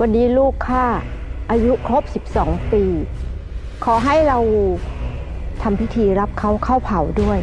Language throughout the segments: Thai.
วันนี้ลูกข้าอายุครบ 12 ปี ขอให้เราทำพิธีรับเขาเข้าเผาด้วย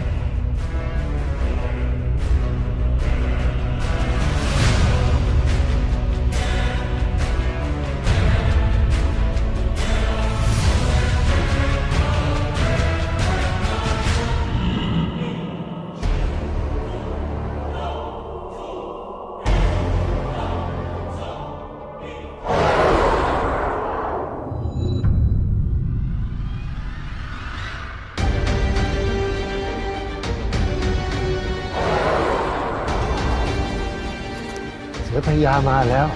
สือพระยามาแล้ว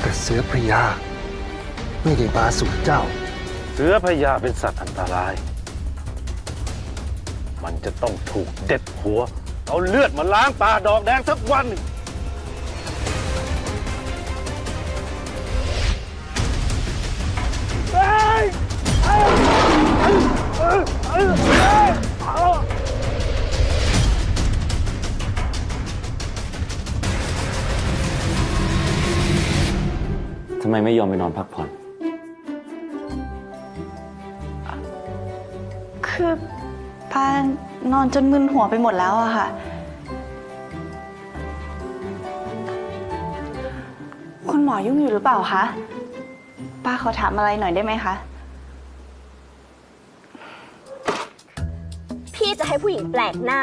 แต่เสือพระยา ไม่ได้มาสู่เจ้า เสือพญาเป็นสัตว์อันตราย มันจะต้องถูกเด็ดหัว เอาเลือดมาล้างป่าดอกแดงสักวันหนึ่ง ทำไมไม่ยอมไปนอนพักผ่อน คือป้านอนจนมึนหัวไปหมดแล้วอะค่ะ คุณหมอยุ่งอยู่หรือเปล่าคะ ป้าขอถามอะไรหน่อยได้ไหมคะ พี่จะให้ผู้หญิงแปลกหน้า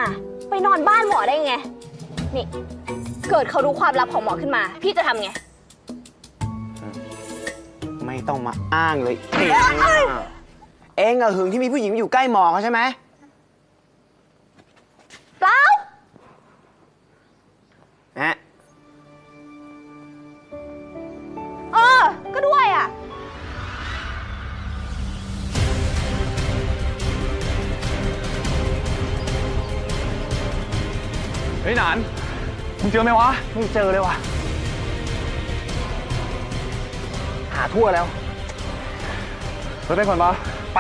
ไปนอนบ้านหมอได้ไง นี่ เกิดเขารู้ความลับของหมอขึ้นมา พี่จะทำไงไม่ ต้องมาอ้างเลยเองเองอะหึงที่มีผู้หญิงอยู่ใกล้หมอเขาใช่ไหมเปล่านะเออ ก็ด้วยอะ เฮ้ยหนานมึงเจอไหมวะ ไม่เจอเลยว่ะ หาทั่วแล้วรถไปก่อนปะไป